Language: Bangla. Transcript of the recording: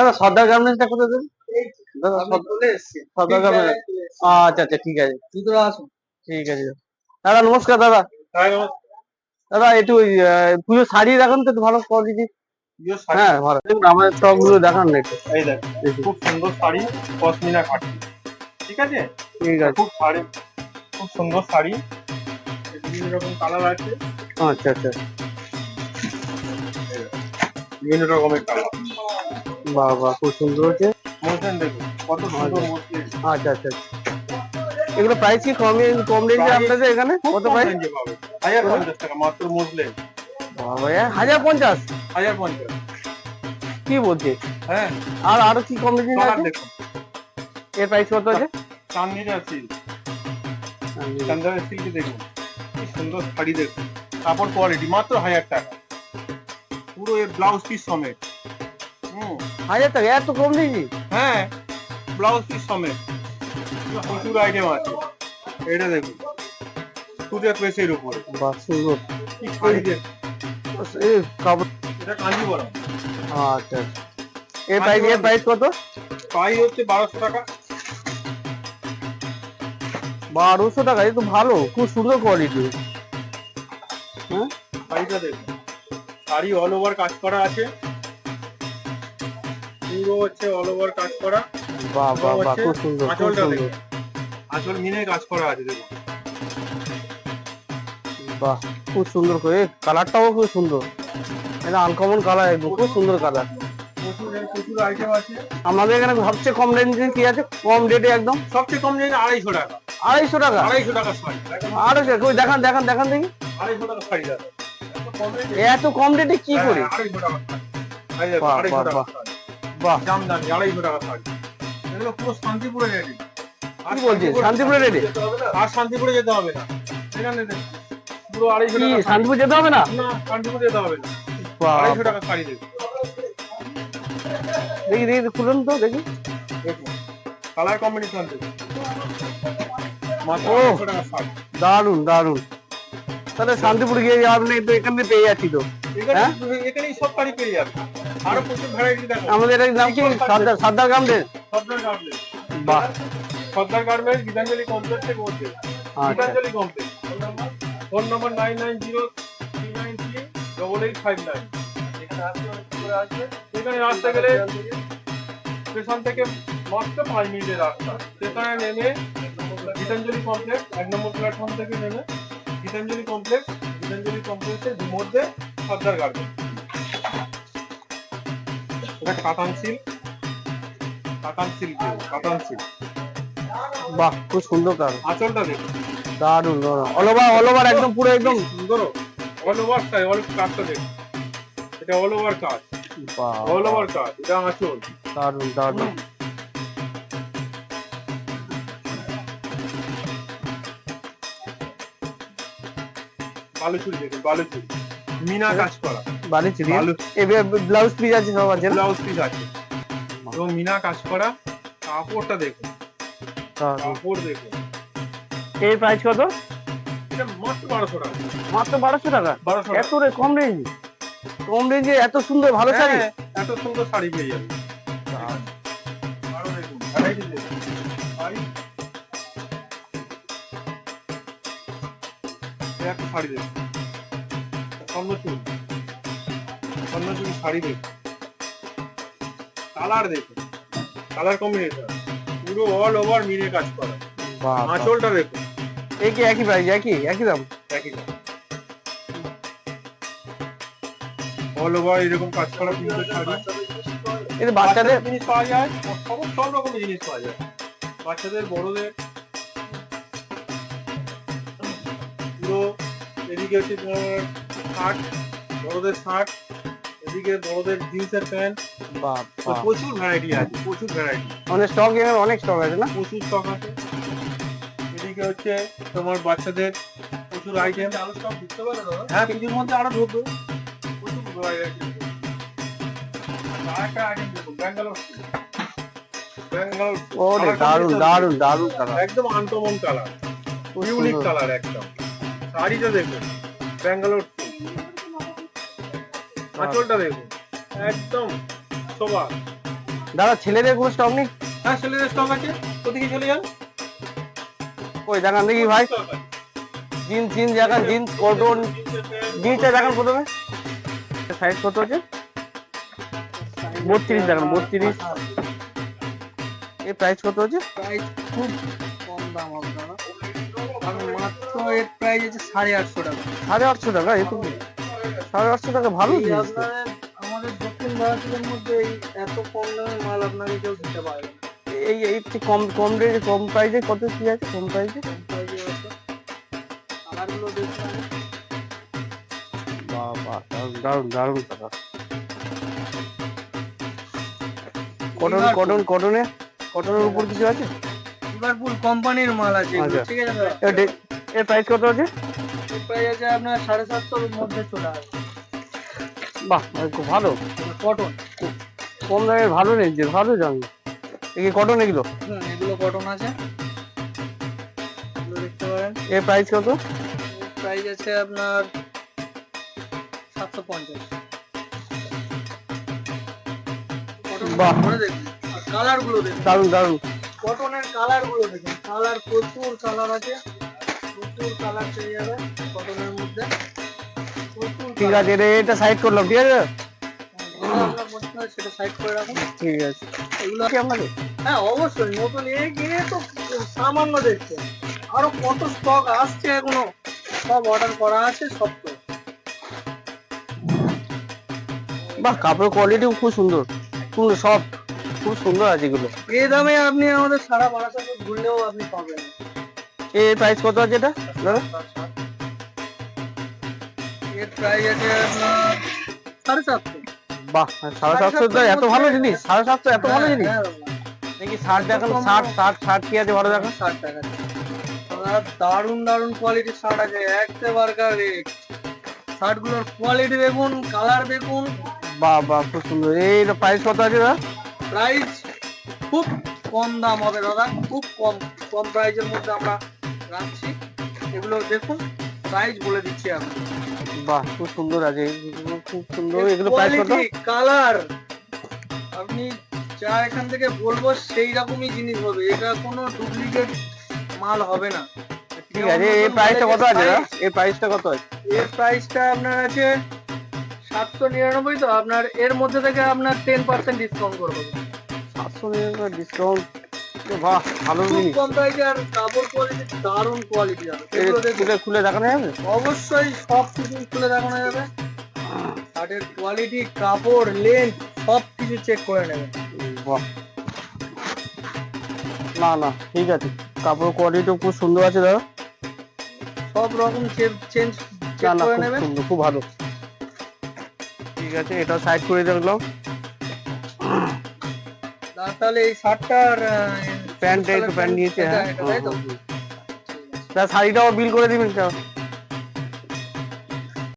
দাদা সর্দার গার্মেন্টসটা কোথায় দেন দাদা সর্দার- গার্মেন্টস। আচ্ছা আচ্ছা ঠিক আছে। ভিতরে আসুন ঠিক আছে। দাদা নমস্কার দাদা। দাদা একটু পুজোর শাড়ি দেখান তো ভালো কোয়ালিটি হ্যাঁ ভালো। দেখুনগুলো না একটু। এই দেখ খুব সুন্দর শাড়ি পশমিনা কাটি ঠিক আছে? ঠিক আছে। খুব শাড়ি খুব সুন্দর শাড়ি। এর বিভিন্ন রকম কালার আছে। আচ্ছা আচ্ছা। বিভিন্ন রকমের কালার। বাহ বাহ খুব সুন্দর হচ্ছে মসলিন দেখুন কত সুন্দর মসলিন আচ্ছা আচ্ছা এগুলো প্রাইস কি কমে কম রেঞ্জে আপনাদের এখানে? কত প্রাইস হাজার পঞ্চাশ টাকা মাত্র মসলিন বাবা এ হাজার পঞ্চাশ? হাজার পঞ্চাশ। কি বলছে? হ্যাঁ। আর আরও কি কম রেঞ্জে আছে? দেখুন। এর প্রাইস কত আছে? চান্দিরা সিল্ক চান্দিরা সিল্ক দেখুন কি সুন্দর শাড়ি দেখুন। কাপড় কোয়ালিটি মাত্র হাজার টাকা। পুরো এর ব্লাউজ পিস সমেত। হাজার টাকা এত কম হ্যাঁ ব্লাউজ পিস সমেত। প্রচুর আইটেম আছে। এটা দেখুন। সুজা পেসের উপরে। বাহ সুন্দর। কি শাড়ি এই কাপড় এটা কাঞ্জিবরম আচ্ছা এর প্রাইস এর প্রাইস কত? প্রাইস হচ্ছে বারোশো টাকা। বারোশো টাকা এই তো ভালো খুব সুন্দর কোয়ালিটি শাড়িটা দেখুন। শাড়ি অল ওভার কাজ করা আছে। পুরো হচ্ছে অল ওভার কাজ করা। বাহ বাহ বাহ খুব সুন্দর খুব সুন্দর। দেখুন। মিনে কাজ করা আছে দেখুন। বাহ খুব সুন্দর করে। কালারটাও খুব সুন্দর। এটা আনকমন কালার একদম খুব সুন্দর কালার আমাদের এখানে সবচেয়ে কম রেঞ্জে কি আছে? কম রেটে একদম? সবচেয়ে কম জানি আড়াইশো টাকা। আড়াইশো টাকা? আড়াইশো টাকা শাড়ি আড়াইশো কই দেখান দেখান দেখান দেখি। আড়াইশো টাকা শাড়ি এত কম রেটে কি করে? হ্যাঁ, আড়াইশো টাকা বাহ, আড়াইশো টাকা বাহ। আড়াইশো টাকা শাড়ি এগুলো পুরো শান্তিপুরে রেডি কি বলছিস? শান্তিপুরে? আর শান্তিপুরে যেতে হবে না। এখানে পুরো আড়াইশো টাকা শান্তিপুর যেতে হবে না? না শান্তিপুরে যেতে হবে না। আড়াইশো টাকা শাড়ি দেখি দেখি খুলুন তো দেখি। কালার কম্বিনেশন দারুণ দারুণ তাহলে শান্তিপুর গিয়ে আপনি তো এখান থেকে পেয়ে যাচ্ছি তো? এখানেই সব পেয়ে যাবে। আরও প্রচুর ভ্যারাইটি দেখো। আমাদের এর নাম কি? সর্দার সর্দার গামদের সর্দার গার্মেন্টস। বাহ। সর্দার গার্মেন্টস গীতাঞ্জলি কমপ্লেক্স থেকে বলছে Gitanjali complex phone number nine nine zero three nine three double eight five nine এখানে আসতে গেলে স্টেশন থেকে মাত্র পাঁচ মিনিটের রাস্তা। স্টেশনে নেমে গীতাঞ্জলি কমপ্লেক্স এক নম্বর প্ল্যাটফর্ম থেকে নেমে গীতাঞ্জলি কমপ্লেক্স গীতাঞ্জলি কমপ্লেক্সের মধ্যে সর্দার গার্মেন্টস এটা কাতান সিল্ক কাতান সিল্ক কাতান সিল্ক বাহ খুব সুন্দর কাজ আঁচলটা দেখুন দারুণ অল ওভার অল ওভার একদম পুরো একদম। সুন্দর অল ওভার সাইজ অল কাজটা দেখুন এটা অল ওভার কাজ বাহ। অল ওভার কাজ এটা আঁচল। দারুণ দারুণ বালুচুরি দেখুন বালুচুরি। মিনা কাজ করা। বাড়ি চিড়িয়া? বালু ব্লাউজ পিস আছে সব আছে ব্লাউজ পিস আছে। এবং মিনা কাজ করা কাপড়টা দেখুন। কাপড় দেখুন। এর প্রাইস কত? এটা মাত্র বারোশো টাকা। মাত্র বারোশো টাকা? বারোশো এত রে কম রেঞ্জ কম রেঞ্জে এত সুন্দর ভালো শাড়ি? হ্যাঁ, এত সুন্দর শাড়ি পেয়ে যাবে। শাড়ি একটা শাড়ি দেখুন। স্বর্ণচুল স্বর্ণচুল শাড়ি দেখুন কালার দেখুন কালার কম্বিনেশন পুরো অল ওভার মিনে কাজ করা। আঁচলটা দেখুন এই একই প্রাইস একই? একই দাম? একই অল ওভার এরকম কাজ করা প্রিন্টের শাড়ি। এটা বাচ্চাদের? জিনিস পাওয়া যায় সব সব রকমের জিনিস পাওয়া যায়। বাচ্চাদের বড়দের। পুরো এদিকে হচ্ছে তোমার শার্ট বড়দের শার্ট এদিকে বড়দের জিন্সের প্যান্ট। বাহ। প্রচুর ভ্যারাইটি আছে প্রচুর ভ্যারাইটি আমাদের স্টক এখানে অনেক স্টক আছে না? প্রচুর স্টক আছে। এদিকে হচ্ছে তোমার বাচ্চাদের প্রচুর আইটেম আরও স্টক ঢুকতে পারে হ্যাঁ কিছুর মধ্যে আরও ঢুকবে প্রচুর আছে। আরেকটা আইটেম ব্যাঙ্গালোর ব্যাঙ্গালোর দারুণ দারুণ দারুণ কালার একদম আনকমন কালার ইউনিক কালার একদম। শাড়িটা দেখুন ব্যাঙ্গালোর আঁচলটা দেখুন একদম সবার। দাদা ছেলেদের কোনো স্টক নেই? হ্যাঁ ছেলেদের স্টক আছে। ওদিকে চলে যান? ওই দেখান দেখি ভাই। জিন্স জিন্স দেখান জিন্স কটন। জিন্সটা দেখান প্রথমে। সাইজ কত আছে? বত্রিশ দেখান বত্রিশ। এর প্রাইস কত আছে? প্রাইস খুব কম দাম হবে দাদা। মাত্র এর প্রাইস আছে সাড়ে আটশো টাকা। সাড়ে আটশো টাকা? এ তো সাড়ে আটশো টাকা ভালো আমাদের দক্ষিণ ভারতের মধ্যে এই এত কম দামের মাল আপনাকে কেউ দিতে পারবে না। এই এই কম কম রেঞ্জ কম প্রাইসে কত কি আছে কম প্রাইসে কম প্রাইসে আছে। কালারগুলো দেখবেন বাবা দারুণ দারুণ টাকা কটন কটন কটনে কটনের উপর কিছু আছে? লিভারপুল কোম্পানির মাল আছে আচ্ছা। ঠিক আছে এর প্রাইস কত আছে? প্রাইস আছে আপনার সাড়ে সাতশোর মধ্যে চলে আসবে। বাহ খুব ভালো। কটন কম দামের ভালো রেঞ্জ ভালো জানি। এই কটন এগুলো? এগুলো কটন আছে। দেখতে পারেন। এর প্রাইস কত? প্রাইস আছে আপনার সাতশো পঞ্চাশ। বাহ। কালারগুলো দেখুন দারুণ দারুণ। কটনের কালারগুলো দেখুন। কালার প্রচুর কালার আছে। প্রচুর কালার পেয়ে যাবে কটনের মধ্যে। ঠিক আছে এটা এটা সাইড করলাম ঠিক আছে? হয় সেটা সাইড করে রাখুন ঠিক আছে। এগুলো কি আপনাকে হ্যাঁ অবশ্যই নতুন এ কিনে তো সামান্য দেখছে আরও কত স্টক আসছে এখনও? সব অর্ডার করা আছে সব তো। বাহ কাপড়ের কোয়ালিটিও খুব সুন্দর। খুব সফট খুব সুন্দর আছে এগুলো। এই দামে আপনি আমাদের সারা বারাসাত ঘুরলেও আপনি পাবেন। এর প্রাইস কত আছে এটা? দাদা? প্রাইস আছে সাড়ে সাতশো। বাহ সাড়ে সাতশো এত ভালো জিনিস সাড়ে সাতশো এত ভালো জিনিস। হ্যাঁ, হ্যাঁ, দেখি ষাট দেখান ষাট ষাট ষাট কি আছে ভালো দেখান ষাট টাকা আর দারুণ দারুণ কোয়ালিটির শার্ট আছে একটা রেট শার্ট কোয়ালিটি দেখুন কালার দেখুন বাহ বাহ খুব সুন্দর। এই প্রাইস কত আছে দাদা? প্রাইস খুব কম দাম হবে দাদা খুব কম। কম প্রাইসের মধ্যে আমরা রাখছি। এগুলো দেখুন। প্রাইস বলে দিচ্ছি আমি। বাহ খুব সুন্দর আছে। খুব সুন্দর। এগুলো প্রাইস কত? কালার আপনি যা এখান থেকে বলব সেই রকমই জিনিস হবে। এটা কোনো ডুপ্লিকেট মাল হবে না। ঠিক আছে এই প্রাইসটা কত আছে এই প্রাইসটা কত আছে? এর প্রাইসটা আপনার আছে সাতশো নিরানব্বই তো আপনার এর মধ্যে থেকে আপনার টেন পার্সেন্ট ডিসকাউন্ট করে দেবো সাতশো নিরানব্বই ডিসকাউন্ট বাহ ভালো খুব জিনিস। কম প্রাইসে আর কাপড় কোয়ালিটি দারুণ কোয়ালিটি আছে এগুলো দেখুন। খুলে খুলে দেখানো যাবে? অবশ্যই সব কিছু খুলে দেখানো যাবে। শার্টের কোয়ালিটি কাপড় লেন্থ সব কিছু চেক করে নেবেন বাহ। না না ঠিক আছে। কাপড় কোয়ালিটিও খুব সুন্দর আছে দাদা। সব রকম চেঞ্জ চেক না করে খুব নেবেন সুন্দর খুব ভালো। ঠিক আছে এটা সাইড করে দেখলাম আর তাহলে এই শার্টটার প্যান্ট একটু প্যান্ট নিয়েছে হ্যাঁ তো? শাড়িটাও বিল করে দিবেন